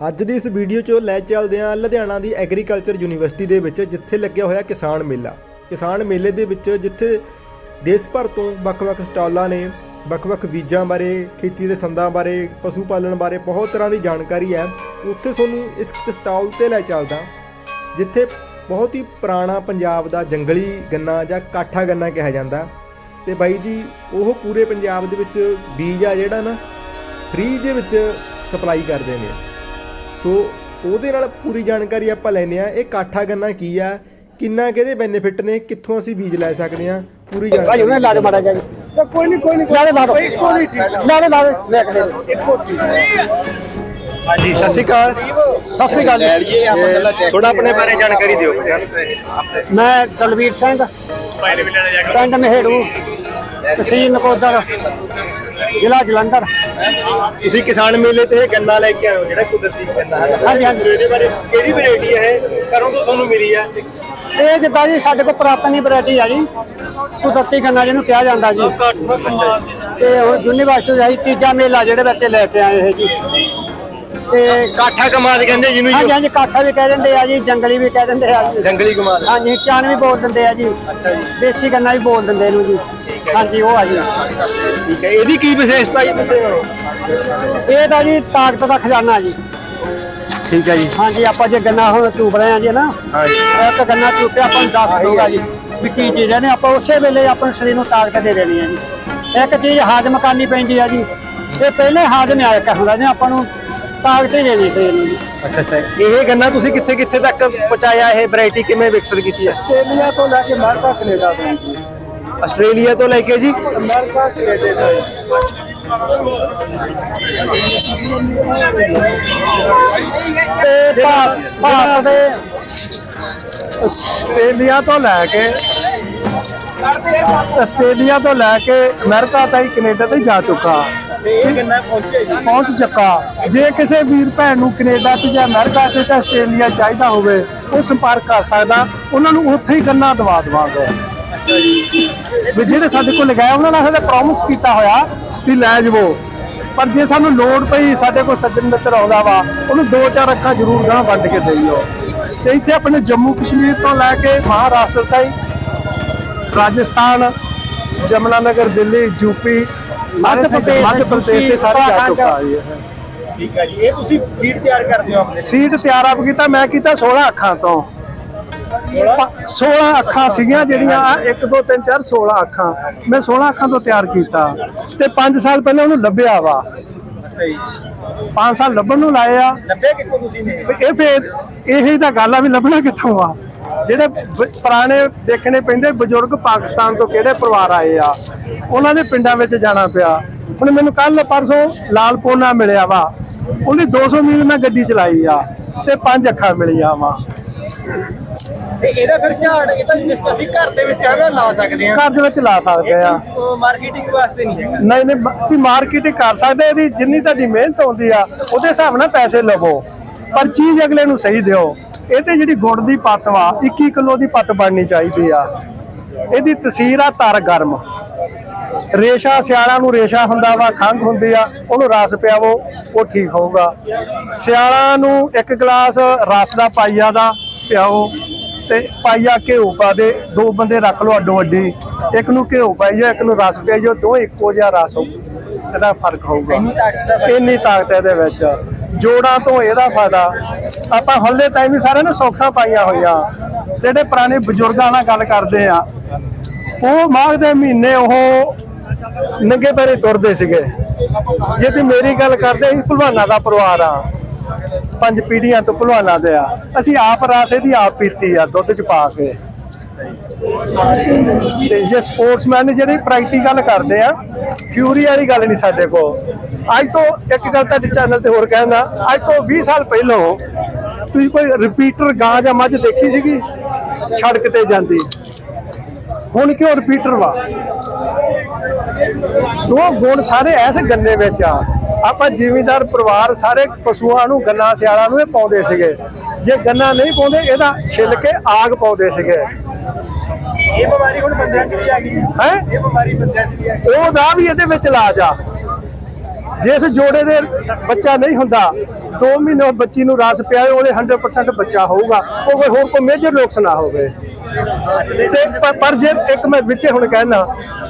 ਅੱਜ ਦੀ ਇਸ ਵੀਡੀਓ 'ਚ ਲੈ ਚੱਲਦੇ ਹਾਂ ਲੁਧਿਆਣਾ ਦੀ ਐਗਰੀਕਲਚਰ ਯੂਨੀਵਰਸਿਟੀ ਦੇ ਵਿੱਚ, ਜਿੱਥੇ ਲੱਗਿਆ ਹੋਇਆ ਕਿਸਾਨ ਮੇਲਾ। ਕਿਸਾਨ ਮੇਲੇ ਦੇ ਵਿੱਚ ਜਿੱਥੇ ਦੇਸ਼ ਭਰ ਤੋਂ ਵੱਖ-ਵੱਖ ਸਟਾਲਾਂ ਨੇ, ਵੱਖ-ਵੱਖ ਬੀਜਾਂ ਬਾਰੇ, ਖੇਤੀ ਦੇ ਸੰਦਾਂ ਬਾਰੇ, ਪਸ਼ੂ ਪਾਲਣ ਬਾਰੇ ਬਹੁਤ ਤਰ੍ਹਾਂ ਦੀ ਜਾਣਕਾਰੀ ਹੈ। ਉੱਥੇ ਤੁਹਾਨੂੰ ਇਸ ਸਟਾਲ ਤੇ ਲੈ ਚੱਲਦਾ। ਜਿੱਥੇ ਬਹੁਤ ਹੀ ਪੁਰਾਣਾ ਪੰਜਾਬ ਦਾ ਜੰਗਲੀ ਗੰਨਾ ਜਾਂ ਕਾਠਾ ਗੰਨਾ ਕਿਹਾ ਜਾਂਦਾ। ਤੇ ਬਾਈ ਜੀ, ਉਹ ਪੂਰੇ ਪੰਜਾਬ ਦੇ ਵਿੱਚ ਬੀਜ ਆ ਜਿਹੜਾ ਨਾ, ਫ੍ਰੀ ਦੇ ਵਿੱਚ ਸਪਲਾਈ ਕਰਦੇ ਨੇ। ਸੋ ਉਹਦੇ ਨਾਲ ਪੂਰੀ ਜਾਣਕਾਰੀ ਆਪਾਂ ਲੈਨੇ ਆ ਇਹ ਕਾਠਾ ਗੰਨਾ ਕੀ ਆ? ਕਿੰਨਾ ਕਿਹਦੇ ਬੈਨੀਫਿਟ ਨੇ? ਕਿੱਥੋਂ ਅਸੀਂ ਬੀਜ ਲੈ ਸਕਦੇ ਆ ਪੂਰੀ ਭਾਈ ਜਾਣਕਾਰੀ ਉਹਨੇ ਲਾ ਦੇ ਮਾੜਾ ਜਿਹਾ ਜੀ। ਕੋਈ ਨਹੀਂ ਕੋਈ ਨਹੀਂ ਲਾ ਦੇ ਲਾ ਦੇ ਇੱਕੋ ਨਹੀਂ ਠੀਕ ਲਾ ਦੇ ਲਾ ਦੇ ਵੇਖ ਲੈ ਇੱਕੋ ਠੀਕ ਹਾਂਜੀ ਸਤਿ ਸ਼੍ਰੀ ਅਕਾਲ। ਸਤਿ ਸ੍ਰੀ ਅਕਾਲ ਜੀ। ਥੋੜਾ ਆਪਣੇ ਬਾਰੇ ਜਾਣਕਾਰੀ ਦਿਓ। ਮੈਂ ਦਲਵੀਰ ਸਿੰਘ ਪਿੰਡ ਮਹੇੜੂ ਤਹਿਸੀਲ ਨਕੋਦਰ। ਜ਼ਿਲ੍ਹਾ ਜਲੰਧਰ। ਤੁਸੀਂ ਕਿਸਾਨ ਮੇਲੇ ਤੇ ਇਹ ਗੰਨਾ ਲੈ ਕੇ ਆਏ ਹੋ ਜਿਹੜਾ ਕੁਦਰਤੀ ਗੰਨਾ ਹੈ। ਹਾਂਜੀ, ਹਾਂਜੀ। ਇਹਦੇ ਬਾਰੇ ਕਿਹੜੀ ਵੈਰਾਈਟੀ ਹੈ ਇਹ? ਕਰੋਂ ਤੋਂ ਤੁਹਾਨੂੰ ਮਿਲੀ ਹੈ? ਇਹ ਜਿੱਦਾਂ ਜੀ ਸਾਡੇ ਕੋਲ ਪੁਰਾਤਨੀ ਵੈਰਾਈਟੀ ਆ ਜੀ। ਕੁਦਰਤੀ ਗੰਨਾ ਜਿਹਨੂੰ ਕਿਹਾ ਜਾਂਦਾ ਜੀ। ਅੱਛਾ ਤੇ ਉਹ ਯੂਨੀਵਰਸਿਟੀ ਜੀ ਤੀਜਾ ਮੇਲਾ ਜਿਹੜੇ ਬੱਚੇ ਲੈ ਕੇ ਆਏ ਇਹ ਜੀ। ਤੇ ਕਾਠਾ ਕਮਾਦ ਕਹਿੰਦੇ ਜਿਹਨੂੰ ਹਾਂਜੀ ਹਾਂਜੀ ਕਾਠਾ ਵੀ ਕਹਿ ਦਿੰਦੇ ਆ ਜੀ ਜੰਗਲੀ ਵੀ ਕਹਿ ਦਿੰਦੇ ਆ ਜੀ। ਜੰਗਲੀ ਕਮਾਦ। ਹਾਂਜੀ ਚਾਨ ਵੀ ਬੋਲ ਦਿੰਦੇ ਆ ਜੀ। ਦੇਸੀ ਗੰਨਾ ਵੀ ਬੋਲ ਦਿੰਦੇ ਇਹਨੂੰ ਜੀ। ਹਾਂਜੀ ਉਹ ਆ ਜੀ। ਠੀਕ ਹੈ ਇਹਦੀ ਕੀ ਵਿਸ਼ੇਸ਼ਤਾ ਜੀ ਨਾਲੋਂ ਇਹ ਤਾਂ ਜੀ ਤਾਕਤ ਦਾ ਖਜ਼ਾਨਾ ਜੀ। ਠੀਕ ਹੈ ਜੀ। ਹਾਂਜੀ ਆਪਾਂ ਜੇ ਗੰਨਾ ਹੁਣ ਚੂਪ ਰਹੇ ਹਾਂ ਜੀ ਨਾ? ਹਾਂਜੀ। ਇੱਕ ਗੰਨਾ ਚੂਪਿਆ ਆਪਾਂ ਨੂੰ ਦੱਸ ਦਊਗਾ ਜੀ ਵੀ ਕੀ ਚੀਜ਼ ਹੈ ਨੇ ਆਪਾਂ ਉਸੇ ਵੇਲੇ ਆਪਣੇ ਸਰੀਰ ਨੂੰ ਤਾਕਤ ਦੇ ਦੇਣੀ ਹੈ ਜੀ। ਇੱਕ ਚੀਜ਼ ਹਾਜ਼ਮ ਕਰਨੀ ਪੈਂਦੀ ਹੈ ਜੀ। ਇਹ ਪਹਿਲੇ ਹਾਜ਼ਮ ਆਇਆ ਕਹਿੰਦਾ ਨੇ ਆਪਾਂ ਨੂੰ ਤਾਕਤ ਹੀ ਦੇਣੀ ਸਰੀਰ ਨੂੰ ਜੀ। ਅੱਛਾ ਅੱਛਾ ਇਹ ਗੰਨਾ ਤੁਸੀਂ ਕਿੱਥੇ ਕਿੱਥੇ ਤੱਕ ਪਹੁੰਚਾਇਆ ਇਹ ਵੈਰਾਈਟੀ ਕਿਵੇਂ ਵਿਕਸਿਤ ਕੀਤੀ ਹੈ? ਆਸਟ੍ਰੇਲੀਆ ਤੋਂ ਲੈ ਕੇ ਅਮਰੀਕਾ ਕੈਨੇਡਾ ਤੱਕ ਆਸਟ੍ਰੇਲੀਆ ਤੋਂ ਲੈ ਕੇ ਜੀ। America Canada. ਤੇ ਭਾਰਤ ਦੇ ਆਸਟ੍ਰੇਲੀਆ ਤੋਂ ਲੈ ਕੇ ਆਸਟ੍ਰੇਲੀਆ ਤੋਂ ਲੈ ਕੇ ਅਮਰੀਕਾ ਤਾਈਂ ਕੈਨੇਡਾ ਤਾਈਂ ਜਾ ਚੁੱਕਾ। ਪਹੁੰਚ ਚੁੱਕਾ। ਜੇ ਕਿਸੇ ਵੀਰ ਭੈਣ ਨੂੰ ਕੈਨੇਡਾ 'ਚ ਜਾਂ ਅਮਰੀਕਾ 'ਚ ਜਾਂ ਆਸਟ੍ਰੇਲੀਆ ਚਾਹੀਦਾ ਹੋਵੇ ਉਹ ਸੰਪਰਕ ਕਰ ਸਕਦਾ। ਉਹਨਾਂ ਨੂੰ ਉੱਥੇ ਹੀ ਗੰਨਾ ਦਵਾ ਦਵਾਂਗੇ। ਵੀ ਜਿਹੜੇ ਸਾਡੇ ਕੋਲ ਲਗਾਇਆ ਉਹਨਾਂ ਨਾਲ ਸਾਡੇ ਪ੍ਰੋਮਿਸ ਕੀਤਾ ਹੋਇਆ ਕਿ ਲੈ ਜਾਵੋ। ਪਰ ਜੇ ਸਾਨੂੰ ਲੋੜ ਪਈ ਸਾਡੇ ਕੋਲ ਸੱਜਣ ਮਿੱਤਰ ਆਉਂਦਾ ਵਾ ਉਹਨੂੰ ਦੋ ਚਾਰ ਅੱਖਾਂ ਜ਼ਰੂਰ ਗਾਂ ਵੰਡ ਕੇ ਦੇਈਓ ਤੇ ਇੱਥੇ ਆਪਣੇ ਜੰਮੂ ਕਸ਼ਮੀਰ ਤੋਂ ਲੈ ਕੇ ਮਹਾਰਾਸ਼ਟਰ ਤਾਈਂ ਰਾਜਸਥਾਨ ਜਮਨਾ ਨਗਰ ਦਿੱਲੀ ਯੂਪੀ ਸਾਰੇ ਮੱਧ ਪ੍ਰਦੇਸ਼, ਮੱਧ ਪ੍ਰਦੇਸ਼ ਤੇ ਸਾਰੇ ਜਾ ਚੁੱਕਾ ਹੈ ਠੀਕ ਹੈ ਜੀ ਇਹ ਤੁਸੀਂ ਫੀਡ ਤਿਆਰ ਕਰਦੇ ਹੋ ਆਪਣੇ ਸੀਟ ਤਿਆਰ ਆਪ ਕੀਤਾ ਮੈਂ ਕੀਤਾ 16 ਅੱਖਾਂ ਤੋਂ। 16 ਅੱਖਾਂ ਸੀਗੀਆਂ ਜਿਹੜੀਆਂ 1 2 3 4 16 ਅੱਖਾਂ। ਮੈਂ 16 ਅੱਖਾਂ ਤੋਂ ਤਿਆਰ ਕੀਤਾ। ਤੇ 5 ਸਾਲ ਪਹਿਲਾਂ ਉਹਨੂੰ ਲੱਭਿਆ ਵਾ। ਸਹੀ। 5 ਸਾਲ ਲੱਭਣ ਨੂੰ ਲਾਏ ਆ। ਲੱਭੇ ਕਿੱਥੋਂ ਤੁਸੀਂ ਨੇ? ਇਹ ਫੇਰ ਇਹੀ ਤਾਂ ਗੱਲ ਆ ਵੀ ਲੱਭਣਾ ਕਿੱਥੋਂ ਆ? ਜਿਹੜੇ ਪੁਰਾਣੇ ਦੇਖਣੇ ਪੈਂਦੇ ਬਜ਼ੁਰਗ ਪਾਕਿਸਤਾਨ ਤੋਂ ਕਿਹੜੇ ਪਰਿਵਾਰ ਆਏ ਆ? ਉਹਨਾਂ ਦੇ ਪਿੰਡਾਂ ਵਿੱਚ ਜਾਣਾ ਪਿਆ। ਹੁਣ ਮੈਨੂੰ ਕੱਲ ਪਰਸੋਂ ਲਾਲ ਪੋਨਾ ਮਿਲਿਆ ਵਾ। ਉਹਦੀ 200 ਮੀਲ ਮੈਂ ਗੱਡੀ ਚਲਾਈ ਆ ਤੇ ਪੰਜ ਅੱਖਾਂ ਮਿਲੀਆਂ ਵਾ। ਤੇ ਇਹਦਾ ਫਿਰ ਝਾੜ ਇਹ ਤਾਂ ਜਿਸ ਅਸੀਂ ਘਰ ਦੇ ਵਿੱਚ ਹੈਗਾ ਲਾ ਸਕਦੇ ਹਾਂ। ਘਰ ਦੇ ਵਿੱਚ ਲਾ ਸਕਦੇ ਆ ਮਾਰਕੀਟਿੰਗ ਵਾਸਤੇ ਨਹੀਂ ਹੈਗਾ। ਨਹੀਂ ਨਹੀਂ ਵੀ ਮਾਰਕੀਟਿੰਗ ਕਰ ਸਕਦੇ ਇਹਦੀ ਜਿੰਨੀ ਤੁਹਾਡੀ ਮਿਹਨਤ ਹੁੰਦੀ ਆ ਉਹਦੇ ਹਿਸਾਬ ਨਾਲ ਪੈਸੇ ਲਵੋ। ਪਰ ਚੀਜ਼ ਅਗਲੇ ਨੂੰ ਸਹੀ ਦਿਓ। ਇਹ ਤੇ ਜਿਹੜੀ ਗੁੜ ਦੀ ਪੱਤ ਵਾ 21 ਕਿਲੋ ਦੀ ਪੱਤ ਬਣਨੀ ਚਾਹੀਦੀ ਆ। ਇਹਦੀ ਤਸੀਰ ਆ ਤਰ ਗਰਮ। ਰੇਸ਼ਾ ਸਿਆਲਾਂ ਨੂੰ ਰੇਸ਼ਾ ਹੁੰਦਾ ਵਾ ਖੰਘ ਹੁੰਦੀ ਆ ਉਹਨੂੰ ਰਸ ਪਿਆਵੋ ਉਹ ਠੀਕ ਹੋਊਗਾ। ਸਿਆਲਾਂ ਨੂੰ ਇੱਕ ਗਲਾਸ ਰਸ ਦਾ ਪਾਈਆ ਦਾ ਪਿਆਓ। ਤੇ ਪਾਈਆ ਘਿਓ ਪਾ ਦੇ ਦੋ ਬੰਦੇ ਰੱਖ ਲਓ ਅੱਡੋ ਅੱਡੀ ਇੱਕ ਨੂੰ ਘਿਓ ਪਾਈਓ ਇੱਕ ਨੂੰ ਰਸ ਪਿਆਈਓ ਦੋ ਇੱਕੋ ਜਿਹਾ ਰਸ ਹੋਊ ਇਹਦਾ ਫ਼ਰਕ ਹੋਊਗਾ। ਇੰਨੀ ਤਾਕਤ ਹੈ। ਹੈ ਇਹਦੇ ਵਿੱਚ। ਜੋੜਾਂ ਤੋਂ ਇਹਦਾ ਫਾਇਦਾ। ਆਪਾਂ ਹੱਲੇ ਟਾਈਮ ਵੀ ਸਾਰੇ ਨੇ ਸੌਕਸਾਂ ਪਾਈਆਂ ਹੋਈਆਂ। ਜਿਹੜੇ ਪੁਰਾਣੇ ਬਜ਼ੁਰਗਾਂ ਨਾਲ ਗੱਲ ਕਰਦੇ ਆ ਉਹ ਮਾਘ ਦੇ ਮਹੀਨੇ ਉਹ ਨੰਗੇ ਪੈਰੇ ਤੁਰਦੇ ਸੀਗੇ। ਜੇ ਤੇ ਮੇਰੀ ਗੱਲ ਕਰਦੇ ਭਲਵਾਨਾਂ ਦਾ ਪਰਿਵਾਰ ਆ। ਪੰਜ ਪੀੜੀਆਂ ਤੋਂ ਭਲਵਾਨਾਂ ਦੇ ਆ। ਅਸੀਂ ਆਪ ਰਾਸ ਇਹਦੀ ਆਪ ਪੀਤੀ ਆ, ਦੁੱਧ ਚ ਪਾ ਕੇ। ਤੇ ਜੇ ਸਪੋਰਟਸਮੈਨ ਜਿਹੜੇ ਪ੍ਰੈਕਟੀਕਲ ਕਰਦੇ ਆ, ਥਿਊਰੀ ਵਾਲੀ ਗੱਲ ਨਹੀਂ ਸਾਡੇ ਕੋਲ। ਅੱਜ ਤੋਂ ਇੱਕ ਗੱਲ ਤੁਹਾਡੇ ਚੈਨਲ ਤੇ ਹੋਰ ਕਹਿੰਦਾ ਅੱਜ ਤੋਂ 20 ਸਾਲ ਪਹਿਲਾਂ ਤੁਸੀਂ ਕੋਈ ਰਿਪੀਟਰ ਗਾਂ ਜਾਂ ਮੱਝ ਦੇਖੀ ਸੀਗੀ? ਸੜਕ ਤੇ ਜਾਂਦੀ। ਹੁਣ ਕਿਉਂ ਰਿਪੀਟਰ ਵਾ? ਦੋ ਗੁਣ ਸਾਰੇ ਐਸੇ ਗੰਨੇ ਵਿੱਚ ਆ। ਆਪਾਂ ਜ਼ਿਮੀਂਦਾਰ ਪਰਿਵਾਰ ਸਾਰੇ ਪਸ਼ੂਆਂ ਨੂੰ ਗੰਨਾ ਸਿਆਲਾਂ ਨੂੰ ਇਹ ਪਾਉਂਦੇ ਸੀਗੇ। ਜੇ ਗੰਨਾ ਨਹੀਂ ਪਾਉਂਦੇ ਇਹਦਾ ਛਿੱਲ ਕੇ ਆਗ ਪਾਉਂਦੇ ਸੀਗੇ। ਇਹ ਬਿਮਾਰੀ ਹੁਣ ਬੰਦਿਆਂ 'ਚ ਵੀ ਆ ਗਈ ਹੈ। ਇਹ ਬਿਮਾਰੀ ਬੰਦਿਆਂ 'ਚ ਵੀ ਆ ਗਈ। ਉਹਦਾ ਵੀ ਇਹਦੇ ਵਿੱਚ ਇਲਾਜ ਆ। ਜਿਸ ਜੋੜੇ ਦੇ ਬੱਚਾ ਨਹੀਂ ਹੁੰਦਾ 2 ਮਹੀਨੇ ਉਹ ਬੱਚੀ ਨੂੰ ਰਾਸ ਪਿਆ ਉਹਦੇ 100% ਬੱਚਾ ਹੋਊਗਾ। ਉਹ ਕੋਈ ਹੋਰ ਕੋਈ ਮੇਜਰ ਨੁਕਸ ਨਾ ਹੋਵੇ। ਤੇ ਪਰ- ਜੇ ਇੱਕ ਮੈਂ ਵਿੱਚੇ ਹੁਣ ਕਹਿਣਾ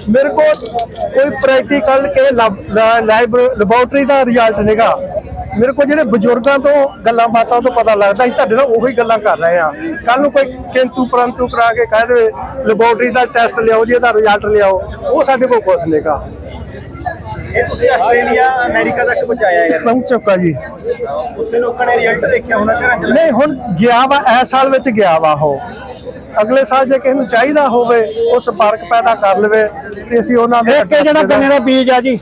ਮੇਰੇ ਕੋਲ ਕੋਈ ਪ੍ਰੈਕਟੀਕਲ ਕੇ ਲੈਬ ਲੈਬੋਰਟਰੀ ਦਾ ਰਿਜ਼ਲਟ ਨਹੀਂਗਾ ਮੇਰੇ ਕੋਲ ਜਿਹੜੇ ਬਜ਼ੁਰਗਾਂ ਤੋਂ ਗੱਲਾਂ ਬਾਤਾਂ ਤੋਂ ਪਤਾ ਲੱਗਦਾ, ਅਸੀਂ ਤੁਹਾਡੇ ਨਾਲ ਉਹੀ ਗੱਲਾਂ ਕਰ ਰਹੇ ਆ ਕੱਲ ਨੂੰ ਕੋਈ ਕਿੰਤੂ ਪਰੰਤੂ ਕਰਾ ਕੇ ਕਹਿ ਦੇਵੇ ਲੈਬੋਰਟਰੀ ਦਾ ਟੈਸਟ ਲਿਆਓ, ਜੀ ਇਹਦਾ ਰਿਜ਼ਲਟ ਲਿਆਓ, ਉਹ ਸਾਡੇ ਕੋਲ ਕੁਛ ਨਹੀਂਗਾ ਇਹ ਤੁਸੀਂ ਆਸਟ੍ਰੇਲੀਆ ਅਮਰੀਕਾ ਤੱਕ ਪਹੁੰਚਾਇਆ ਹੈ। ਪਹੁੰਚ ਚੁੱਕਾ ਜੀ। ਉੱਥੇ ਲੋਕਾਂ ਨੇ ਰਿਜ਼ਲਟ ਦੇਖਿਆ ਹੋਣਾ ਘਰਾਂ 'ਚ? ਨਹੀਂ ਹੁਣ ਗਿਆ ਵਾ ਇਸ ਸਾਲ ਵਿੱਚ ਗਿਆ ਵਾ ਉਹ। ਅਗਲੇ ਸਾਲ ਜੇ ਕਿਸੇ ਨੂੰ ਚਾਹੀਦਾ ਹੋਵੇ ਉਹ ਸੰਪਰਕ ਪੈਦਾ ਕਰ ਲਵੇ ਤੇ ਅਸੀਂ ਉਹਨਾਂ ਦੇ ਇੱਕ ਜਿਹੜਾ ਗੰਨੇ ਦਾ ਬੀਜ ਆ ਜੀ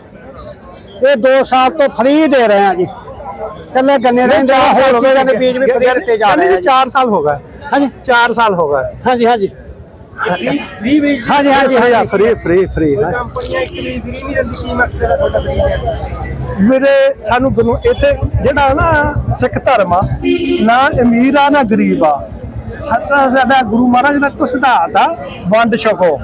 ਇਹ 2 ਸਾਲ ਤੋਂ ਫ੍ਰੀ ਦੇ ਰਹੇ ਆ ਜੀ। ਕੱਲੇ ਗੰਨੇ ਦੇ ਚਾਰ ਸਾਲ ਹੋ ਗਏ ਬੀਜ ਵੀ ਫ੍ਰੀ ਦਿੱਤੇ ਜਾ ਰਹੇ ਆ ਜੀ। 4 ਸਾਲ ਹੋ ਗਏ। ਹਾਂਜੀ। 4 ਸਾਲ ਹੋ ਗਏ। ਹਾਂਜੀ ਹਾਂਜੀ। 20 ਵੇਚ ਹਾਂਜੀ। ਹਾਂਜੀ ਹਾਂਜੀ ਫ੍ਰੀ ਫ੍ਰੀ ਫ੍ਰੀ ਕੰਪਨੀਆਂ ਇੱਕ ਵੀ ਫ੍ਰੀ ਨਹੀਂ ਦਿੰਦੀ ਕੀ ਮਕਸਦ ਹੈ ਤੁਹਾਡਾ ਫ੍ਰੀ ਦੇਣ ਮੇਰੇ ਸਾਨੂੰ ਗੁਰੂ ਇੱਥੇ ਜਿਹੜਾ ਨਾ ਸਿੱਖ ਧਰਮ ਆ ਨਾ ਅਮੀਰ ਆ ਨਾ ਗਰੀਬ ਆ। ਸਾਡਾ ਸਾਡਾ ਗੁਰੂ ਮਹਾਰਾਜ ਦਾ ਇੱਕ ਸਿਧਾਂਤ ਆ ਵੰਡ ਛਕੋ।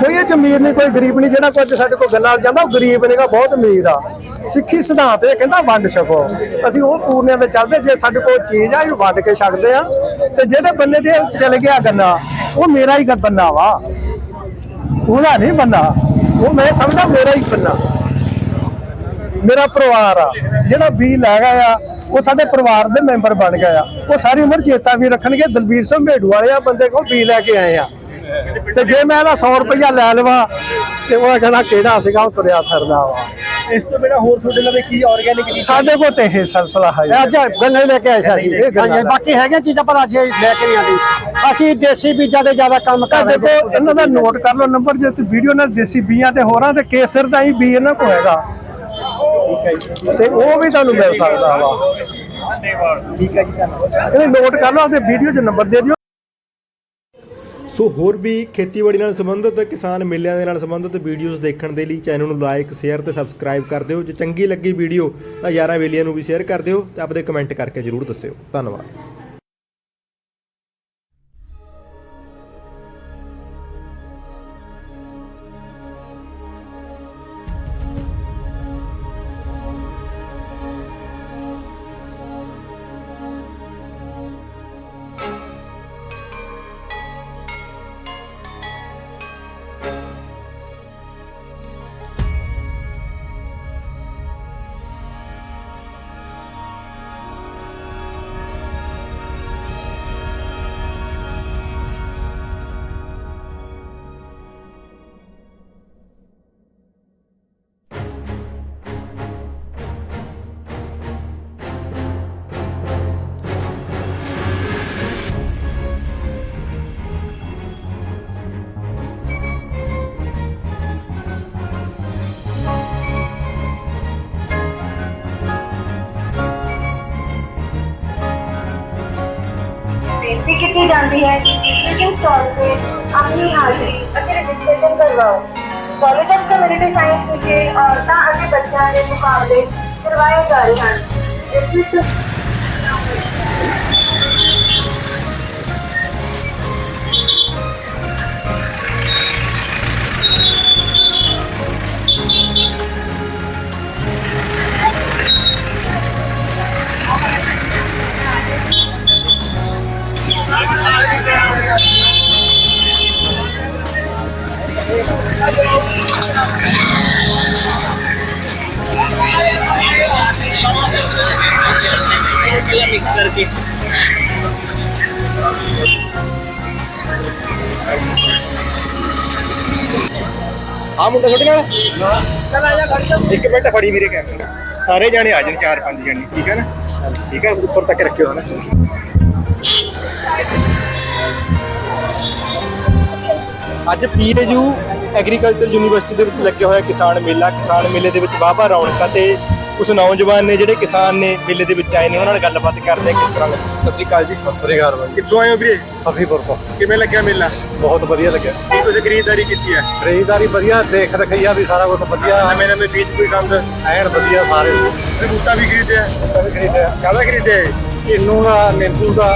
ਕੋਈ ਇਹ ਅਮੀਰ ਨਹੀਂ, ਕੋਈ ਗਰੀਬ ਨਹੀਂ, ਜਿਹੜਾ ਕੋਈ ਸਾਡੇ ਕੋਲ ਗੱਲਾਂ ਜਾਂਦਾ ਉਹ ਗਰੀਬ ਨਹੀਂਗਾ ਬਹੁਤ ਅਮੀਰ ਆ। ਸਿੱਖੀ ਸਿਧਾਂਤ ਇਹ ਕਹਿੰਦਾ, ਵੰਡ ਛਕੋ। ਅਸੀਂ ਉਹ ਪੂਰਨਿਆਂ ਤੇ ਚੱਲਦੇ, ਜੇ ਸਾਡੇ ਕੋਲ ਚੀਜ਼ ਆ, ਇਹਨੂੰ ਵੰਡ ਕੇ ਛਕਦੇ ਆ। ਤੇ ਜਿਹੜੇ ਬੰਦੇ ਦੇ ਚਲ ਗਿਆ ਗੰਨਾ, ਉਹ ਮੇਰਾ ਹੀ ਗ- ਵਾ। ਉਹਦਾ ਨਹੀਂ ਬੰਨਾ। ਉਹ ਮੈਂ ਸਮਝਦਾ, ਮੇਰਾ ਹੀ ਬੰਨਾ। ਮੇਰਾ ਪਰਿਵਾਰ ਆ। ਜਿਹੜਾ ਬੀ ਲੈ ਗਿਆ ਆ, ਉਹ ਸਾਡੇ ਪਰਿਵਾਰ ਦੇ ਮੈਂਬਰ ਬਣ ਗਿਆ ਆ। ਉਹ ਸਾਰੀ ਉਮਰ ਚੇਤਾ ਵੀ ਰੱਖਣਗੇ, ਦਲਬੀਰ ਸਿੰਘ ਮੇਢੂ ਵਾਲੇ ਆ, ਬੰਦੇ ਕੋਲ ਬੀ ਲੈ ਕੇ ਆਏ ਆ। ਤੇ ਜੇ ਮੈਂ ਇਹਦਾ 100 ਰੁਪਇਆ ਲੈ ਲਵਾਂ ਤੇ ਉਹ ਕਹਿੰਦਾ ਕਿਹੜਾ ਸੀਗਾ ਉਹ ਤੁਰਿਆ ਫਿਰਦਾ ਵਾ। ਇਸ ਤੋਂ ਬਿਨਾ ਹੋਰ ਤੁਹਾਡੇ ਲਵੇ ਕੀ ਆਰਗੈਨਿਕ ਚੀਜ਼ ਸਾਡੇ ਕੋਲ ਤੇ ਇਹ ਸਿਲਸਿਲਾ ਹੈ ਇਹ ਅੱਜ ਗੰਨੇ ਲੈ ਕੇ ਆਏ ਸੀ ਇਹ ਬਾਕੀ ਹੈਗੀਆਂ ਚੀਜ਼ਾਂ ਪਰ ਅੱਜ ਲੈ ਕੇ ਨਹੀਂ ਆਂਦੀ ਅਸੀਂ ਦੇਸੀ ਬੀਜਾਂ ਦੇ ਜ਼ਿਆਦਾ ਕੰਮ ਤਾਂ ਕਰ ਰਹੇ ਦੇਖੋ ਇਹਨਾਂ ਦਾ ਨੋਟ ਕਰ ਲਓ ਨੰਬਰ ਜੇ ਤੁਸੀਂ ਵੀਡੀਓ ਨਾਲ ਦੇਸੀ ਬੀਆਂ ਤੇ ਹੋਰਾਂ ਤੇ ਕੇਸਰ ਦਾ ਹੀ ਬੀ ਇਹਨਾਂ ਕੋਲ ਹੈਗਾ। ਤੇ ਉਹ ਵੀ ਤੁਹਾਨੂੰ ਮਿਲ ਸਕਦਾ ਵਾ। ਠੀਕ ਹੈ ਜੀ ਧੰਨਵਾਦ। ਇਹਨੇ ਨੋਟ ਕਰ ਲਓ ਤੇ ਵੀਡੀਓ 'ਚ ਨੰਬਰ ਦੇ ਦਿਓ। ਸੋ ਹੋਰ ਵੀ ਖੇਤੀਬਾੜੀ ਨਾਲ ਸੰਬੰਧਿਤ ਕਿਸਾਨ ਮੇਲਿਆਂ ਦੇ ਨਾਲ ਸੰਬੰਧਿਤ ਵੀਡੀਓਜ਼ ਦੇਖਣ ਦੇ ਲਈ ਚੈਨਲ ਨੂੰ ਲਾਈਕ ਸ਼ੇਅਰ ਤੇ ਸਬਸਕ੍ਰਾਈਬ ਕਰ ਦਿਓ। ਜੇ ਚੰਗੀ ਲੱਗੀ ਵੀਡੀਓ ਤਾਂ ਯਾਰਾਂ ਵੇਲੀਆਂ ਨੂੰ ਵੀ ਸ਼ੇਅਰ ਕਰ ਦਿਓ ਤੇ ਆਪਣੇ ਕਮੈਂਟ ਕਰਕੇ ਜਰੂਰ ਦੱਸਿਓ। ਧੰਨਵਾਦ। ਬੇਨਤੀ ਕੀਤੀ ਜਾਂਦੀ ਹੈ ਕਿ ਵਿਜ਼ਿਟਿੰਗ ਸਟਾਲ ਤੇ ਆਪਣੀ ਹਾਜ਼ਰੀ ਅਤੇ ਰਜਿਸਟ੍ਰੇਸ਼ਨ ਕਰਵਾਓ। ਕਾਲਜ ਆਫ ਕਮਿਊਨਿਟੀ ਸਾਇੰਸ ਵਿਖੇ ਔਰਤਾਂ ਅਤੇ ਬੱਚਿਆਂ ਦੇ ਮੁਕਾਬਲੇ ਕਰਵਾਏ ਜਾ ਰਹੇ ਹਨ। ਇਸ ਵਿੱਚ ਆ ਮੁੰਡਾ ਛੋਟੇ ਨਾਲ? ਚੱਲ ਆ ਜਾ ਖੜ ਜਾ। ਇੱਕ ਮਿੰਟ ਫੜੀ ਵੀਰੇ ਕੈਮਰਾ ਸਾਰੇ ਜਾਣੇ ਆ ਜਾਣ ਚਾਰ ਪੰਜ ਜਾਣੇ ਠੀਕ ਹੈ ਨਾ? ਠੀਕ ਹੈ ਉੱਪਰ ਤੱਕ ਰੱਖਿਓ ਹਨਾ? ਅੱਜ ਪੀਏਯੂ ਐਗਰੀਕਲਚਰ ਯੂਨੀਵਰਸਿਟੀ ਦੇ ਵਿੱਚ ਲੱਗਿਆ ਹੋਇਆ ਕਿਸਾਨ ਮੇਲਾ। ਕਿਸਾਨ ਮੇਲੇ ਦੇ ਵਿੱਚ ਵਾਹਵਾ ਰੌਣਕਾਂ ਤੇ ਕੁਝ ਨੌਜਵਾਨ ਨੇ ਜਿਹੜੇ ਕਿਸਾਨ ਨੇ ਮੇਲੇ ਦੇ ਵਿੱਚ ਆਏ ਨੇ ਉਹਨਾਂ ਨਾਲ ਗੱਲਬਾਤ ਕਰਦੇ ਆ ਕਿਸ ਤਰ੍ਹਾਂ ਲੱਗੀ? ਸਤਿ ਸ਼੍ਰੀ ਅਕਾਲ ਜੀ। ਸਤਿ ਸ਼੍ਰੀ ਅਕਾਲ ਬਾਈ। ਕਿੱਥੋਂ ਆਏ ਹੋ ਵੀਰੇ? ਸਫੀਪੁਰ ਤੋਂ। ਕਿਵੇਂ ਲੱਗਿਆ ਮੇਲਾ? ਬਹੁਤ ਵਧੀਆ ਲੱਗਿਆ। ਕੀ ਕੁਝ ਖਰੀਦਦਾਰੀ ਕੀਤੀ ਹੈ? ਖਰੀਦਦਾਰੀ ਵਧੀਆ ਦੇਖ ਰਖਈਆ ਵੀ ਸਾਰਾ ਕੁਝ ਵਧੀਆ। ਨਵੇਂ ਨਵੇਂ ਬੀਜ ਕੋਈ ਸੰਦ? ਐਨ ਵਧੀਆ ਸਾਰੇ। ਤੁਸੀਂ ਬੂਟਾ ਵੀ ਖਰੀਦਿਆ? ਵੀ ਖਰੀਦਿਆ। ਕਾਹਦਾ ਖਰੀਦਿਆ ਇਹ? ਕਿੰਨੂ ਦਾ ਨਿੰਬੂ ਦਾ।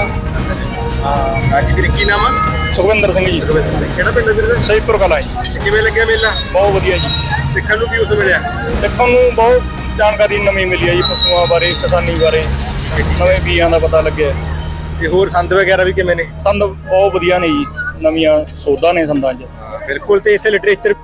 ਅੱਜ ਵੀਰੇ ਕੀ ਨਾਮ ਆ? ਸੁਖਵਿੰਦਰ ਸਿੰਘ ਜੀ। ਕਿਹੜਾ ਪਿੰਡ ਹੈ ਵੀਰੇ? ਸਹੀਪੁਰ ਕਲਾਂ ਜੀ। ਕਿਵੇਂ ਲੱਗਿਆ ਮੇਲਾ? ਬਹੁਤ ਵਧੀਆ ਜੀ। ਸਿੱਖਣ ਨੂੰ ਵੀ ਉਸ ਮਿਲਿਆ? ਸਿੱਖਣ ਨੂੰ ਬਹੁਤ ਜਾਣਕਾਰੀ ਨਵੀਂ ਮਿਲੀ ਹੈ ਜੀ ਪਸ਼ੂਆਂ ਬਾਰੇ ਕਿਸਾਨੀ ਬਾਰੇ ਨਵੇਂ ਬੀਜਾਂ ਦਾ ਪਤਾ ਲੱਗਿਆ ਤੇ ਹੋਰ ਸੰਦ ਵਗੈਰਾ ਵੀ ਕਿਵੇਂ ਨੇ? ਸੰਦ ਬਹੁਤ ਵਧੀਆ ਨੇ ਜੀ ਨਵੀਆਂ ਸੋਧਾਂ ਨੇ ਸੰਦਾਂ 'ਚ। ਬਿਲਕੁਲ ਤੇ ਇਸ ਲਿਟਰੇਚਰ